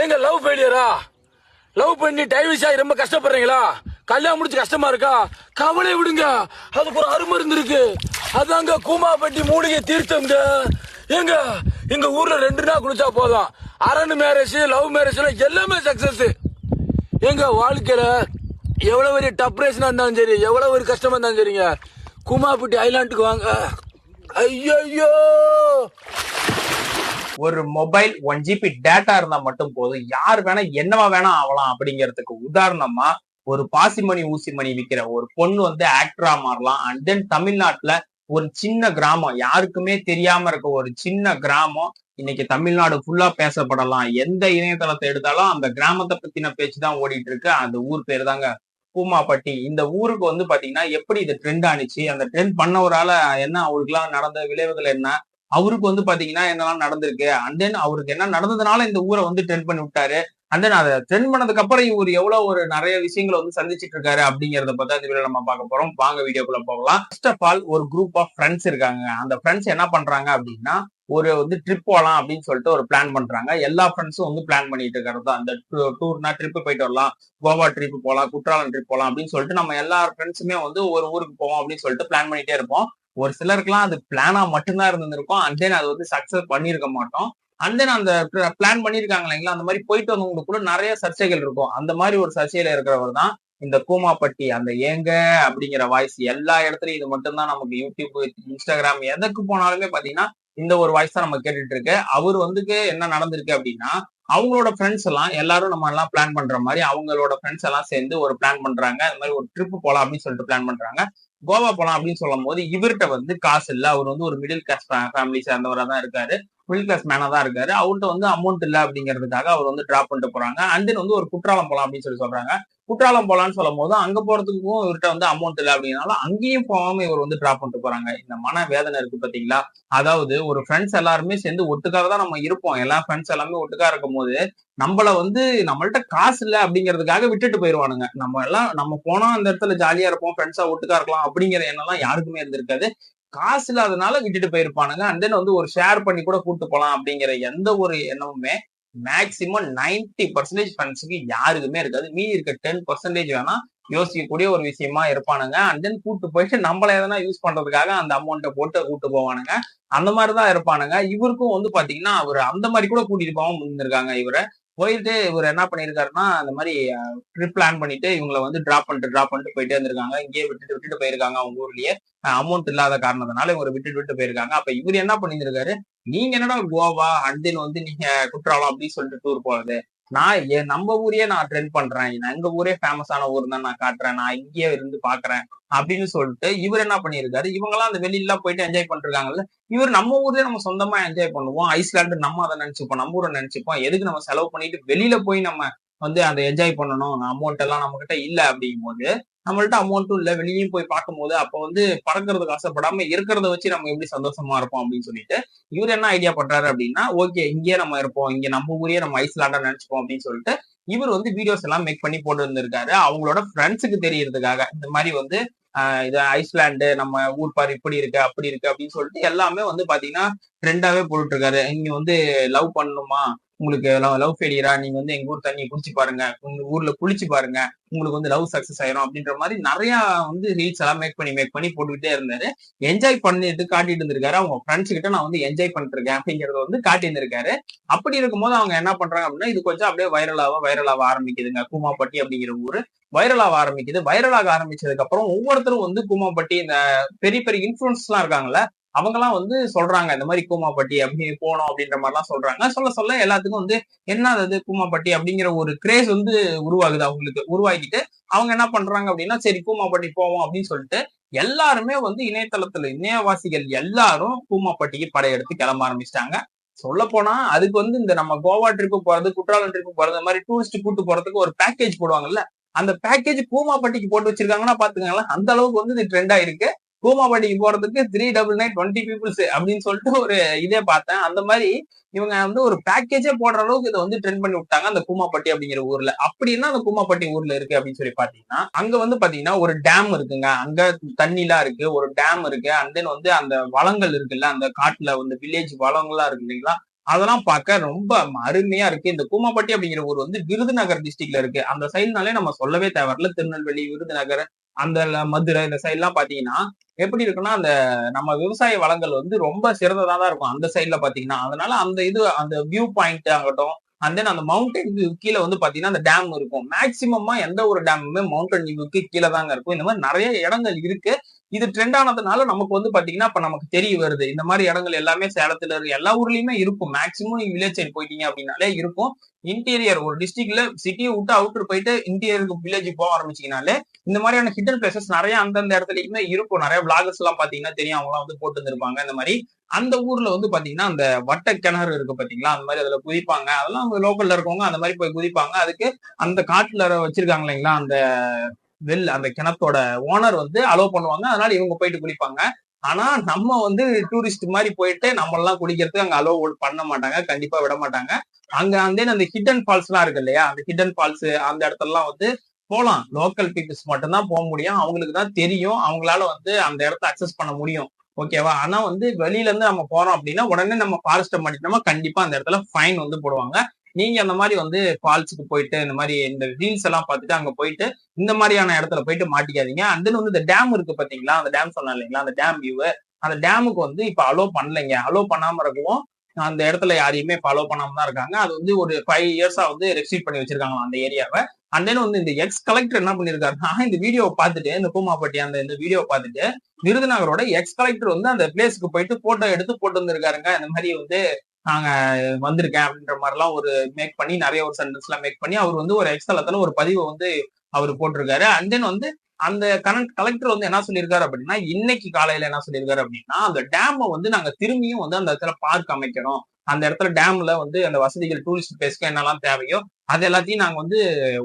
எங்க லவ் ஃபெயிலியரா லவ் பண்ணி டைவர்ஸ் ஆகி ரொம்ப கஷ்டப்படுறீங்களா? கல்யாணம் முடிச்சு கஷ்டமா இருக்கா? கவலை விடுங்க. அதுக்கு ஒரு அருமருந்து இருக்கு அதாங்க கூமாப்பட்டி மூலிகை தீர்த்தம்ங்க. ஏங்க எங்க ஊர்ல ரெண்டு நாள் குளிச்சா போதும். அரண் மேரேஜ் லவ் மேரேஜ் எல்லாமே சக்சஸ் எங்க வாழ்க்கையில எவ்வளவு பெரிய டப்ரேஷனா இருந்தாலும் சரி எவ்வளவு ஒரு கஷ்டமா இருந்தாலும் சரிங்க. கூமாப்பட்டி ஐலாண்டுக்கு வாங்க. ஐயோ ஒரு மொபைல் ஒன் ஜிபி டேட்டா இருந்தா மட்டும் போதும். யார் வேணா என்னவா வேணா ஆகலாம் அப்படிங்கிறதுக்கு உதாரணமா ஒரு பாசிமணி ஊசிமணி விற்கிற ஒரு பொண்ணு வந்து ஆக்டரா மாறலாம். அண்ட் தென் தமிழ்நாட்டுல ஒரு சின்ன கிராமம். யாருக்குமே தெரியாம இருக்க ஒரு சின்ன கிராமம். இன்னைக்கு தமிழ்நாடு ஃபுல்லா பேசப்படலாம். எந்த இணையதளத்தை எடுத்தாலும் அந்த கிராமத்தை பத்தின பேச்சு தான் ஓடிட்டு இருக்கு. அந்த ஊர் பேர் தாங்க பூமாப்பட்டி. இந்த ஊருக்கு வந்து பாத்தீங்கன்னா எப்படி இது ட்ரெண்ட் ஆனிச்சு? அந்த ட்ரெண்ட் பண்ணவரால என்ன அவருக்குலாம் நடந்த விளைவுகள் என்ன? அவருக்கு வந்து பாத்தீங்கன்னா என்னெல்லாம் நடந்திருக்கு? அண்ட் தென் அவருக்கு என்ன நடந்ததுனால இந்த ஊரை வந்து ட்ரெண்ட் பண்ணி விட்டாரு? அண்ட் தென் அதை ட்ரெண்ட் பண்ணதுக்கு அப்புறம் இவர் எவ்வளவு ஒரு நிறைய விஷயங்களை வந்து சந்திச்சிட்டு இருக்காரு அப்படிங்கறத பத்தி இந்த வீடியோ நம்ம பார்க்க போறோம். வாங்க வீடியோக்குள்ள போகலாம். ஃபர்ஸ்ட் ஆஃப் ஆல் ஒரு குரூப் ஆஃப் ஃப்ரெண்ட்ஸ் இருக்காங்க. அந்த ஃப்ரெண்ட்ஸ் என்ன பண்றாங்க அப்படின்னா ஒரு வந்து ட்ரிப் போகலாம் அப்படின்னு சொல்லிட்டு ஒரு பிளான் பண்றாங்க. எல்லா ஃப்ரெண்ட்ஸும் வந்து பிளான் பண்ணிட்டு இருக்கிறது தான். அந்த டூர்னா ட்ரிப் போயிட்டு வரலாம். கோவா ட்ரிப் போகலாம் குற்றாலம் ட்ரிப் போகலாம் அப்படின்னு சொல்லிட்டு நம்ம எல்லா ஃப்ரெண்ட்ஸுமே வந்து ஒரு ஊருக்கு போவோம் அப்படின்னு சொல்லிட்டு பிளான் பண்ணிட்டே இருப்போம். ஒரு சிலருக்குலாம் அது பிளானா மட்டும்தான் இருந்திருக்கும் அண்ட் தென் அது வந்து சக்சஸ் பண்ணியிருக்க மாட்டோம். அண்ட் தென் அந்த பிளான் பண்ணியிருக்காங்க இல்லைங்களா? அந்த மாதிரி போயிட்டு வந்தவங்களுக்கு கூட நிறைய சர்ச்சைகள் இருக்கும். அந்த மாதிரி ஒரு சர்ச்சையில இருக்கிறவர் தான் இந்த கூமாப்பட்டி அந்த ஏங்க அப்படிங்கிற வாய்ஸ் எல்லா இடத்துலயும் இது மட்டும்தான் நமக்கு யூடியூப் இன்ஸ்டாகிராம் எதுக்கு போனாலுமே பாத்தீங்கன்னா இந்த ஒரு வாய்ஸ் தான் நம்ம கேட்டுட்டு இருக்கு. அவர் வந்துக்கு என்ன நடந்திருக்கு அப்படின்னா அவங்களோட ஃப்ரெண்ட்ஸ் எல்லாம் எல்லாரும் நம்ம எல்லாம் பிளான் பண்ற மாதிரி அவங்களோட ஃப்ரெண்ட்ஸ் எல்லாம் சேர்ந்து ஒரு பிளான் பண்றாங்க. அந்த மாதிரி ஒரு ட்ரிப் போலாம் அப்படின்னு சொல்லிட்டு பிளான் பண்றாங்க. கோவா போலாம் அப்படின்னு சொல்லும் போது இவர்கிட்ட வந்து காசு இல்ல. அவர் வந்து ஒரு மிடில் கிளாஸ் ஃபேமிலி சேர்ந்தவரா தான் இருக்காரு. மிடில் கிளாஸ் மேனா தான் இருக்காரு. அவர்கிட்ட வந்து அமௌண்ட் இல்ல அப்படிங்கிறதுக்காக அவர் வந்து டிராப் பண்ணிட்டு போறாங்க. அண்ட் தென் வந்து ஒரு குற்றாலம் போலாம் அப்படின்னு சொல்லி சொல்றாங்க. குற்றாலம் போலான்னு சொல்லும் போது அங்க போறதுக்கும் இவர்கிட்ட வந்து அமௌண்ட் இல்லை அப்படின்னாலும் அங்கேயும் போகாம இவர் வந்து டிராப் பண்ணிட்டு போறாங்க. இந்த மன வேதனை இருக்கு பாத்தீங்களா? அதாவது ஒரு ஃப்ரெண்ட்ஸ் எல்லாருமே சேர்ந்து ஒட்டுக்காக தான் நம்ம இருப்போம். எல்லா ஃப்ரெண்ட்ஸ் எல்லாமே ஒட்டுக்கா இருக்கும் போது நம்மள வந்து நம்மள்ட்ட காசு இல்லை அப்படிங்கிறதுக்காக விட்டுட்டு போயிருவானுங்க. நம்ம எல்லாம் நம்ம போனா அந்த இடத்துல ஜாலியா இருப்போம். ஃப்ரெண்ட்ஸா ஒட்டுக்கா இருக்கலாம் அப்படிங்கிற எண்ணம்லாம் யாருக்குமே இருந்திருக்காது. காசு இல்லாதனால விட்டுட்டு போயிருப்பானுங்க. அண்ட் தென் வந்து ஒரு ஷேர் பண்ணி கூட கூட்டு போலாம் அப்படிங்கிற எந்த ஒரு எண்ணமுமே மேக்சிமம் நைன்டி பர்சன்டேஜ் ஃப்ரெண்ட்ஸுக்கு யாருக்குமே இருக்காது. மீதி இருக்க டென் பர்சன்டேஜ் வேணா யோசிக்கக்கூடிய ஒரு விஷயமா இருப்பானுங்க. அண்ட் தென் கூட்டு போயிட்டு நம்மள எதனா யூஸ் பண்றதுக்காக அந்த அமௌண்ட்டை போட்டு கூட்டு போவானுங்க. அந்த மாதிரிதான் இருப்பானுங்க. இவருக்கும் வந்து பாத்தீங்கன்னா அவர் அந்த மாதிரி கூட கூட்டிட்டு போகாம இருந்திருக்காங்க இவரை. போயிட்டு இவர் என்ன பண்ணிருக்காருன்னா அந்த மாதிரி ட்ரிப் பிளான் பண்ணிட்டு இவங்களை வந்து டிராப் பண்ணிட்டு டிராப் பண்ணிட்டு போயிட்டே இருந்திருக்காங்க இங்கேயே விட்டுட்டு விட்டுட்டு போயிருக்காங்க அவங்க ஊர்லயே. அமௌண்ட் இல்லாத காரணத்தினால இவங்க விட்டுட்டு விட்டு போயிருக்காங்க. அப்ப இவர் என்ன பண்ணியிருக்காரு நீங்க என்னடா கோவா அண்ட் தென் வந்து நீங்க குற்றாலம் அப்படின்னு சொல்லிட்டு டூர் போறது நான் என் நம்ம ஊரையே நான் ட்ரெண்ட் பண்றேன். நான் எங்க ஊரே ஃபேமஸான ஊர் தான் நான் காட்டுறேன். நான் இங்கேயே இருந்து பாக்குறேன் அப்படின்னு சொல்லிட்டு இவர் என்ன பண்ணியிருக்காரு? இவங்கெல்லாம் அந்த வெளியிலாம் போயிட்டு என்ஜாய் பண்ணிருக்காங்கல்ல இவர் நம்ம ஊர்லயே நம்ம சொந்தமா என்ஜாய் பண்ணுவோம். ஐஸ்லாண்டு நம்ம அதை நினைச்சுப்போம். நம்ம ஊரை நினைச்சுப்போம். எதுக்கு நம்ம செலவு பண்ணிட்டு வெளியில போய் நம்ம வந்து அந்த என்ஜாய் பண்ணணும். அமௌண்ட் எல்லாம் நம்ம கிட்ட இல்ல அப்படிங்கும் போது நம்மள்ட்ட அமௌண்ட்டும் இல்ல. வெளியும் போய் பார்க்கும்போது அப்ப வந்து பறக்கிறதுக்கு ஆசைப்படாம இருக்கிறத வச்சு நம்ம எப்படி சந்தோஷமா இருப்போம் அப்படின்னு சொல்லிட்டு இவர் என்ன ஐடியா பண்றாரு அப்படின்னா ஓகே இங்கேயே நம்ம இருப்போம். இங்க நம்ம ஊரே நம்ம ஐஸ்லாண்டா நினைச்சுப்போம் அப்படின்னு சொல்லிட்டு இவர் வந்து வீடியோஸ் எல்லாம் மேக் பண்ணி போட்டு இருந்திருக்காரு அவங்களோட ஃப்ரெண்ட்ஸுக்கு தெரியறதுக்காக. இந்த மாதிரி வந்து இது ஐஸ்லாண்டு நம்ம ஊர் பாரு இப்படி இருக்கு அப்படி இருக்கு அப்படின்னு சொல்லிட்டு எல்லாமே வந்து பாத்தீங்கன்னா ட்ரெண்டாவே போட்டுட்டு இருக்காரு இங்க வந்து லவ் பண்ணணுமா? உங்களுக்கு லவ் லவ் ஃபெயிலியரா நீங்க வந்து எங்க ஊர் தண்ணி குளிச்சு பாருங்க உங்க ஊர்ல குளிச்சு பாருங்க உங்களுக்கு வந்து லவ் சக்சஸ் ஆயிரும் அப்படின்ற மாதிரி நிறைய வந்து ரீல்ஸ் எல்லாம் மேக் பண்ணி மேக் பண்ணி போட்டுக்கிட்டே இருந்தாரு. என்ஜாய் பண்ணிட்டு காட்டிட்டு இருந்திருக்காரு. அவங்க ஃப்ரெண்ட்ஸ் கிட்ட நான் வந்து என்ஜாய் பண்ணிட்டு இருக்கேன் அப்படிங்கறத வந்து காட்டி இருந்திருக்காரு. அப்படி இருக்கும்போது அவங்க என்ன பண்றாங்க அப்படின்னா இது கொஞ்சம் அப்படியே வைரலாக வைரலாக ஆரம்பிக்குதுங்க. கூமாப்பட்டி அப்படிங்கிற ஊரு. வைரலாக ஆரம்பிக்குது. வைரலாக ஆரம்பிச்சதுக்கு அப்புறம் ஒவ்வொருத்தரும் வந்து கூமாப்பட்டி இந்த பெரிய பெரிய இன்ஃபுளுன்ஸ் எல்லாம் இருக்காங்கல்ல அவங்கெல்லாம் வந்து சொல்றாங்க இந்த மாதிரி கூமாப்பட்டி அப்படி போனோம் அப்படின்ற மாதிரிலாம் சொல்றாங்க. சொல்ல சொல்ல எல்லாத்துக்கும் வந்து என்ன அது கூமாப்பட்டி அப்படிங்கிற ஒரு கிரேஸ் வந்து உருவாகுது அவங்களுக்கு. உருவாக்கிட்டு அவங்க என்ன பண்றாங்க அப்படின்னா சரி கூமாப்பட்டி போவோம் அப்படின்னு சொல்லிட்டு எல்லாருமே வந்து இணையதளத்துல இணையவாசிகள் எல்லாரும் கூமாப்பட்டிக்கு படையெடுத்து கிளம்ப ஆரம்பிச்சிட்டாங்க. சொல்ல போனா அதுக்கு வந்து இந்த நம்ம கோவா ட்ரிப்பு போறது குற்றாலம் ட்ரிப்பு போறது மாதிரி டூரிஸ்ட் கூட்டு போறதுக்கு ஒரு பேக்கேஜ் போடுவாங்கல்ல அந்த பேக்கேஜ் கூமாப்பட்டிக்கு போட்டு வச்சிருக்காங்கன்னா பாத்துக்கங்களேன் அந்த அளவுக்கு வந்து இது ட்ரெண்ட் ஆயிருக்கு. கூமாப்பட்டிக்கு போறதுக்கு three double nine twenty peoples அப்படின்னு சொல்லிட்டு ஒரு இதே பார்த்தேன். அந்த மாதிரி இவங்க வந்து ஒரு பேக்கேஜே போடுற அளவுக்கு இதை வந்து ட்ரெண்ட் பண்ணி விட்டாங்க அந்த கூமாப்பட்டி அப்படிங்கிற ஊர்ல. அப்படின்னா அந்த கூமாப்பட்டி ஊர்ல இருக்கு அப்படின்னு சொல்லி பாத்தீங்கன்னா அங்க வந்து பாத்தீங்கன்னா ஒரு டேம் இருக்குங்க. அங்க தண்ணிலாம் இருக்கு ஒரு டேம் இருக்கு. அண்ட் தென் வந்து அந்த வளங்கள் இருக்குல்ல அந்த காட்டுல வந்து வில்லேஜ் வளங்கள்லாம் இருக்கு இல்லைங்களா? அதெல்லாம் பார்க்க ரொம்ப அருமையா இருக்கு. இந்த கூமாப்பட்டி அப்படிங்கிற ஊர் வந்து விருதுநகர் டிஸ்ட்ரிக்ட்ல இருக்கு. அந்த சைடுனாலே நம்ம சொல்லவே தேவையில்ல. திருநெல்வேலி விருதுநகர் அந்த மதுரை இந்த சைட்லாம் பார்த்தீங்கன்னா பாத்தீங்கன்னா எப்படி இருக்குன்னா அந்த நம்ம விவசாய வளங்கள் வந்து ரொம்ப சிறந்ததா தான் இருக்கும். அந்த சைட்ல பாத்தீங்கன்னா அதனால அந்த இது அந்த வியூ பாயிண்ட் ஆகட்டும் அண்ட் தென் அந்த மவுண்டன் கீழே வந்து பாத்தீங்கன்னா அந்த டேம் இருக்கும். மேக்சிமமா எந்த ஒரு டேமுமே மவுண்டன் வியூக்கு கீழே தாங்க இருக்கும். இந்த மாதிரி நிறைய இடங்கள் இருக்கு. இது ட்ரெண்ட் ஆனதுனால நமக்கு வந்து பாத்தீங்கன்னா இப்ப நமக்கு தெரிய வருது. இந்த மாதிரி இடங்கள் எல்லாமே சேலத்துல இருக்கு. எல்லா ஊர்லயுமே இருக்கும். மேக்சிமம் நீங்க வில்லேஜ் சைடு போயிட்டீங்க அப்படின்னாலே இருக்கும். இன்டீரியர் ஒரு டிஸ்ட்ரிக்ட்ல சிட்டியை விட்டு அவுட்டர் போயிட்டு இன்டீரியருக்கு வில்லேஜ் போக ஆரம்பிச்சீங்கனாலே இந்த மாதிரியான ஹிடன் பிளேசஸ் நிறைய அந்தந்த இடத்துலயுமே இருக்கும். நிறைய பிளாகர்ஸ் எல்லாம் பாத்தீங்கன்னா தெரியும். அவங்க எல்லாம் வந்து போட்டு இருந்திருப்பாங்க. இந்த மாதிரி அந்த ஊர்ல வந்து பாத்தீங்கன்னா அந்த வட்ட கிணறு இருக்கு பாத்தீங்களா? அந்த மாதிரி அதுல குதிப்பாங்க. அதெல்லாம் லோக்கல்ல இருக்கவங்க அந்த மாதிரி போய் குதிப்பாங்க. அதுக்கு அந்த காட்டுல வச்சிருக்காங்க இல்லைங்களா? அந்த வெல் அந்த கிணத்தோட ஓனர் வந்து அலோவ் பண்ணுவாங்க. அதனால இவங்க போயிட்டு குளிப்பாங்க. ஆனா நம்ம வந்து டூரிஸ்ட் மாதிரி போயிட்டு நம்ம எல்லாம் குளிக்கிறதுக்கு அங்க அலோவ் பண்ண மாட்டாங்க. கண்டிப்பா விட மாட்டாங்க. அங்க வந்து அந்த ஹிடன் ஃபால்ஸ் எல்லாம் இருக்கு இல்லையா? அந்த ஹிடன் ஃபால்ஸ் அந்த இடத்துலலாம் வந்து போகலாம் லோக்கல் பீப்புள்ஸ் மட்டும்தான் போக முடியும். அவங்களுக்கு தான் தெரியும். அவங்களால வந்து அந்த இடத்த அக்சஸ் பண்ண முடியும். ஓகேவா ஆனா வந்து வெளியில இருந்து நம்ம போறோம் அப்படின்னா உடனே நம்ம ஃபாரஸ்ட்டை மாட்டிட்டோமா கண்டிப்பா அந்த இடத்துல ஃபைன் வந்து போடுவாங்க. நீங்க அந்த மாதிரி வந்து ஃபால்ஸுக்கு போயிட்டு இந்த மாதிரி இந்த ரீல்ஸ் எல்லாம் பார்த்துட்டு அங்க போயிட்டு இந்த மாதிரியான இடத்துல போயிட்டு மாட்டிக்காதீங்க. அண்ட் தென் வந்து இந்த டேம் இருக்கு பாத்தீங்களா அந்த டேம் சொன்னேன் இல்லைங்களா? அந்த டேம் வியூ அந்த டேமுக்கு வந்து இப்ப அலோ பண்ணலைங்க. அலோ பண்ணாம இருக்கவும் அந்த இடத்துல யாரையுமே ஃபாலோ பண்ணாம தான் இருக்காங்க. அது வந்து ஒரு ஃபைவ் இயர்ஸா வந்து ரெஸ்ட்ரிக்ட் பண்ணி வச்சிருக்காங்க அந்த ஏரியாவை அண்ட் தென் வந்து இந்த எக்ஸ் கலெக்டர் என்ன பண்ணிருக்காருன்னா இந்த வீடியோவை பார்த்துட்டு இந்த பூமாப்பட்டி அந்த இந்த வீடியோவை பார்த்துட்டு விருதுநகரோட எக்ஸ் கலெக்டர் வந்து அந்த பிளேஸ்க்கு போயிட்டு போட்டோ எடுத்து போட்டு வந்திருக்காருங்க. இந்த மாதிரி வந்து நாங்க வந்திருக்கேன் அப்படின்ற மாதிரிலாம் ஒரு மேக் பண்ணி நிறைய ஒரு சென்டென்ஸ் எல்லாம் மேக் பண்ணி அவர் வந்து ஒரு எக்ஸ்தலத்துல ஒரு பதிவை வந்து அவர் போட்டிருக்காரு. அண்ட் தென் வந்து அந்த கரண்ட் கலெக்டர் வந்து என்ன சொல்லியிருக்காரு அப்படின்னா இன்னைக்கு காலையில என்ன சொல்லியிருக்காரு அப்படின்னா அந்த டேமை வந்து நாங்க திரும்பியும் வந்து அந்த இடத்துல பார்க் அமைக்கணும். அந்த இடத்துல டேம்ல வந்து அந்த வசதிகள் டூரிஸ்ட் பிளேஸ்க்கு என்னெல்லாம் தேவையோ அது எல்லாத்தையும் நாங்க வந்து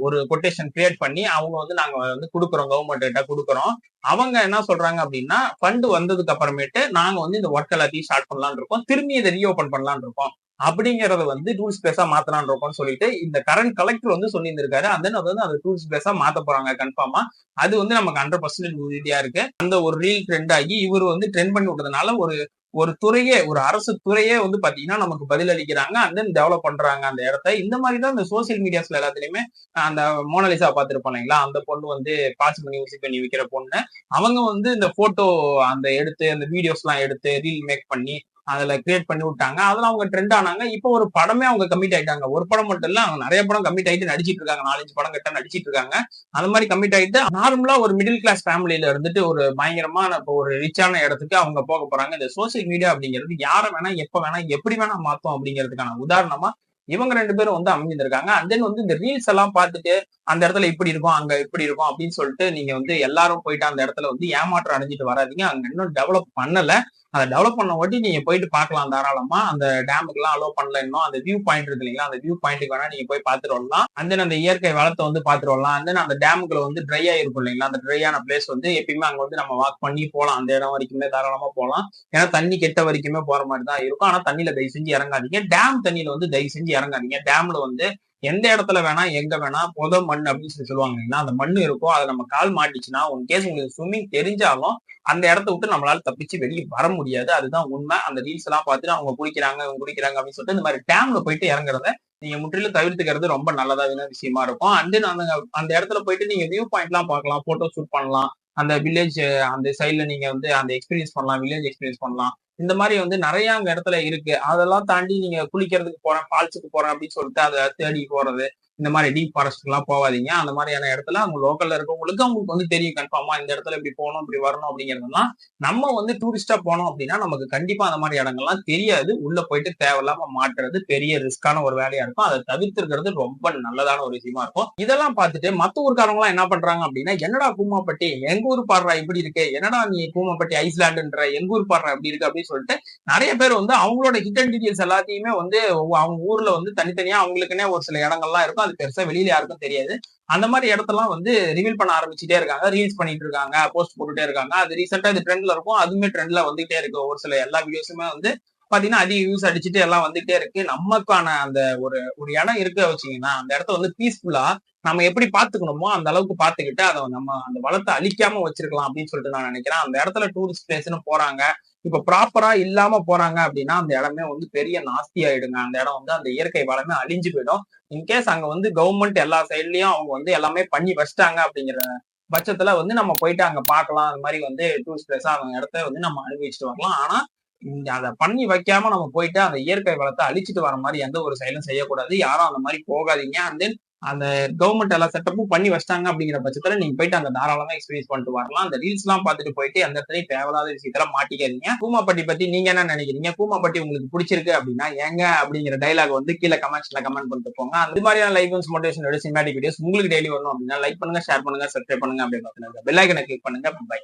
ஒரு கொட்டேஷன் கிரியேட் பண்ணி அவங்க வந்து நாங்க வந்து கொடுக்குறோம் கவர்மெண்ட் கிட்ட கொடுக்குறோம். அவங்க என்ன சொல்றாங்க அப்படின்னா ஃபண்ட் வந்ததுக்கு அப்புறமேட்டு நாங்க வந்து இந்த ஒர்க் எல்லாத்தையும் ஸ்டார்ட் பண்ணலாம்னு இருக்கோம். திரும்பி இதை ரீஓபன் பண்ணலாம்னு இருக்கோம். அப்படிங்கறத வந்து டூரிஸ்ட் பிளேஸா மாத்தலாம்னு இருக்கோம்னு சொல்லிட்டு இந்த கரண்ட் கலெக்டர் வந்து சொல்லியிருந்திருக்காரு. அந்த அது வந்து அந்த டூரிஸ்ட் பிளேஸா மாத்த போறாங்க கன்ஃபார்மா அது வந்து நமக்கு ஹண்ட்ரட் பர்சன்டேஜ் உறுதியா இருக்கு. அந்த ஒரு ரீல் ட்ரெண்ட் ஆகி இவர் வந்து ட்ரெண்ட் பண்ணி விட்டதுனால ஒரு ஒரு துறையே ஒரு அரசு துறையே வந்து பாத்தீங்கன்னா நமக்கு பதில் அளிக்கிறாங்க அண்ட் தென் டெவலப் பண்றாங்க அந்த இடத்த. இந்த மாதிரி தான் இந்த சோசியல் மீடியாஸ்ல எல்லாத்துலயுமே அந்த மோனலிசா பார்த்துருப்போம் இல்லைங்களா? அந்த பொண்ணு வந்து பாஸ் பண்ணி ஊசி பண்ணி விற்கிற பொண்ணு. அவங்க வந்து இந்த போட்டோ அந்த எடுத்து அந்த வீடியோஸ் எல்லாம் எடுத்து ரீல் மேக் பண்ணி அதுல கிரியேட் பண்ணி விட்டாங்க. அதெல்லாம் அவங்க ட்ரெண்ட் ஆனாங்க. இப்போ ஒரு படமே அவங்க கம்மிட் ஆயிட்டாங்க. ஒரு படம் மட்டும் இல்ல அவங்க நிறைய படம் கம்மிட் ஆயிட்டு நடிச்சிட்டு இருக்காங்க. நாலஞ்சு படம் கிட்ட நடிச்சிட்டு இருக்காங்க. அந்த மாதிரி கம்மிட் ஆயிட்டு நார்மலா ஒரு மிடில் கிளாஸ் ஃபேமிலியில இருந்துட்டு ஒரு பயங்கரமான இப்போ ஒரு ரிச்சான இடத்துக்கு அவங்க போக போறாங்க. இந்த சோசியல் மீடியா அப்படிங்கிறது யாரை வேணா எப்ப வேணா எப்படி வேணா மாத்தோம் அப்படிங்கிறதுக்கான உதாரணமா இவங்க ரெண்டு பேரும் வந்து அமைஞ்சிருக்காங்க அண்ட் தென் வந்து இந்த ரீல்ஸ் எல்லாம் பார்த்துட்டு அந்த இடத்துல இப்படி இருக்கும் அங்க இப்படி இருக்கும் அப்படின்னு சொல்லிட்டு நீங்க வந்து எல்லாரும் போயிட்டு அந்த இடத்துல வந்து ஏமாற்றம் அடைஞ்சிட்டு வராதீங்க. அங்க இன்னும் டெவலப் பண்ணல. அதை டெவலப் பண்ண வாட்டி நீங்க போயிட்டு பார்க்கலாம் தாராளமா. அந்த டேமுக்குலாம் அலோவ் பண்ணல இன்னும். அந்த வியூ பாயிண்ட் இருக்கு இல்லைங்களா? அந்த வியூ பாயிண்ட்டுக்கு வேணா நீங்க போய் பார்த்துட்டு வரலாம். அண்ட் தென் அந்த இயற்கை வளத்தை வந்து பார்த்துட்டு வரலாம். அண்ட் தென் அந்த டேமுக்குள்ள வந்து ட்ரை ஆயிருக்கும் இல்லைங்களா? அந்த ட்ரையான பிளேஸ் வந்து எப்பயுமே அங்க வந்து நம்ம வாக் பண்ணி போகலாம் அந்த இடம் வரைக்குமே தாராளமா போகலாம் ஏன்னா தண்ணி கெட்ட வரைக்குமே போற மாதிரி தான் இருக்கும். ஆனா தண்ணியில தயவு செஞ்சு இறங்காதீங்க. டேம் தண்ணியில வந்து தயவு செஞ்சு இறங்காதீங்க. டேம்ல வந்து எந்த இடத்துல வேணா எங்க வேணா புத மண் அப்படின்னு சொல்லி சொல்லுவாங்க அந்த மண் இருக்கும் அதை நம்ம கால் மாட்டிச்சுன்னா உன் கேஸ் உங்களுக்கு ஸ்விம்மிங் தெரிஞ்சாலும் அந்த இடத்த விட்டு நம்மளால தப்பிச்சு வெளியே வர முடியாது. அதுதான் உண்மை. அந்த ரீல்ஸ் எல்லாம் பார்த்துட்டு அவங்க குடிக்கிறாங்க அவங்க குடிக்கிறாங்க அப்படின்னு சொல்லிட்டு இந்த மாதிரி டேம்ல போயிட்டு இறங்குறத நீங்க முற்றிலும் தவிர்த்துக்கிறது ரொம்ப நல்லதான விஷயமா இருக்கும். அண்ட் அந்த அந்த இடத்துல போயிட்டு நீங்க வியூ பாயிண்ட் எல்லாம் பார்க்கலாம் போட்டோ ஷூட் பண்ணலாம். அந்த வில்லேஜ் அந்த சைட்ல நீங்க வந்து அந்த எக்ஸ்பீரியன்ஸ் பண்ணலாம் வில்லேஜ் எக்ஸ்பீரியன்ஸ் பண்ணலாம். இந்த மாதிரி வந்து நிறைய அங்க இடத்துல இருக்கு. அதெல்லாம் தாண்டி நீங்க குளிக்கிறதுக்கு போறேன் ஃபால்ஸுக்கு போறேன் அப்படின்னு சொல்லிட்டு அதை தேடி போறது. இந்த மாதிரி டீப் ஃபாரஸ்ட் எல்லாம் போகாதீங்க. அந்த மாதிரியான இடத்துல அவங்க லோக்கல்ல இருக்கவங்களுக்கு அவங்களுக்கு வந்து தெரியும். கன்ஃபார்மா இந்த இடத்துல இப்படி போகணும் இப்படி வரணும் அப்படிங்கிறதுலாம் நம்ம வந்து டூரிஸ்டா போனோம் அப்படின்னா நமக்கு கண்டிப்பா அந்த மாதிரி இடங்கள்லாம் தெரியாது. உள்ள போயிட்டு தேவையில்லாம மாட்டுறது பெரிய ரிஸ்கான ஒரு வேலையா இருக்கும். அதை தவிர்த்துருக்கிறது ரொம்ப நல்லதான ஒரு விஷயமா இருக்கும். இதெல்லாம் பார்த்துட்டு மத்த ஊருக்காரங்க எல்லாம் என்ன பண்றாங்க அப்படின்னா என்னடா கூமாப்பட்டி எங்க ஊர் பாடுறா இப்படி இருக்கு? என்னடா நீ கூமாப்பட்டி ஐஸ்லாண்டுன்ற? எங்க ஊர் பாடுறா இப்படி இருக்கு? அப்படின்னு சொல்லிட்டு நிறைய பேர் வந்து அவங்களோட ஹிடன் டீடைல்ஸ் எல்லாத்தையுமே வந்து அவங்க ஊர்ல வந்து தனித்தனியா அவங்களுக்குன்னே ஒரு சில இடங்கள்லாம் இருக்கும். அது பெருசா வெளியில யாருக்கும் தெரியாது. அந்த மாதிரி இடத்தெல்லாம் வந்து ரிவீல் பண்ண ஆரம்பிச்சுட்டே இருக்காங்க. ரீல்ஸ் பண்ணிட்டு இருக்காங்க. போஸ்ட் போட்டுட்டே இருக்காங்க. அது ரீசெண்டா இது ட்ரெண்ட்ல இருக்கும். அதுவுமே ட்ரெண்ட்ல வந்துகிட்டே இருக்கு. ஒரு சில எல்லா வீடியோஸுமே வந்து பாத்தீங்கன்னா அதிக வியூஸ் அடிச்சுட்டு எல்லாம் வந்துகிட்டே இருக்கு. நமக்கான அந்த ஒரு ஒரு இடம் இருக்க வச்சீங்கன்னா அந்த இடத்த வந்து பீஸ்ஃபுல்லா நம்ம எப்படி பாத்துக்கணுமோ அந்த அளவுக்கு பாத்துக்கிட்டு அதை நம்ம அந்த வளத்தை அழிக்காம வச்சிருக்கலாம் அப்படின்னு சொல்லிட்டு நான் நினைக்கிறேன். அந்த இடத்துல டூரிஸ்ட் பிளேஸ்னு போறாங்க. இப்ப ப்ராப்பரா இல்லாம போறாங்க அப்படின்னா அந்த இடமே வந்து பெரிய நாஸ்தி ஆயிடுங்க. அந்த இடம் வந்து அந்த இயற்கை வளமே அழிஞ்சு போயிடும். இன்கேஸ் அங்க வந்து கவர்மெண்ட் எல்லா சைட்லயும் அவங்க வந்து எல்லாமே பண்ணி வச்சிட்டாங்க அப்படிங்கிற பட்சத்துல வந்து நம்ம போயிட்டு அங்க பார்க்கலாம். அந்த மாதிரி வந்து டூரிஸ்ட் பிளேஸா அவங்க இடத்த வந்து நம்ம அனுபவிச்சுட்டு வரலாம். ஆனா அதை பண்ணி வைக்காம நம்ம போயிட்டு அந்த இயற்கை வளத்தை அழிச்சிட்டு வர மாதிரி எந்த ஒரு செயலும் செய்யக்கூடாது. யாரும் அந்த மாதிரி போகாதீங்க. அண்ட் தென் அந்த கவர்மெண்ட் எல்லா செட்டப்பும் பண்ணி வச்சிட்டாங்க அப்படிங்கிற பட்சத்துல நீங்க போயிட்டு அங்க தாராளமா எக்ஸ்பீரியன்ஸ் பண்ணிட்டு வரலாம். அந்த ரீல்ஸ் எல்லாம் பார்த்துட்டு போயிட்டு அந்த இடத்துலயும் தேவையில்லாத விஷயத்தெல்லாம் மாட்டிக்காதீங்க. கூமாப்பட்டி பத்தி நீங்க என்ன நினைக்கிறீங்க? கூமாப்பட்டி உங்களுக்கு பிடிச்சிருக்கு அப்படின்னா ஏங்க அப்படிங்கிற டைலாக் வந்து கீழே கமெண்ட்ஸ்ல கமெண்ட் பண்ணிட்டு போங்க. அந்த மாதிரியான லைஃப் மோட்டிவேஷன் சினிமாட்டிக் வீடியோஸ் உங்களுக்கு டெய்லி வரணும் அப்படின்னா லைக் பண்ணுங்க ஷேர் பண்ணுங்க சப்ஸ்கிரைப் பண்ணுங்க அப்படின்னு பெல் ஐக்கனை கிளிக் பண்ணுங்க. பை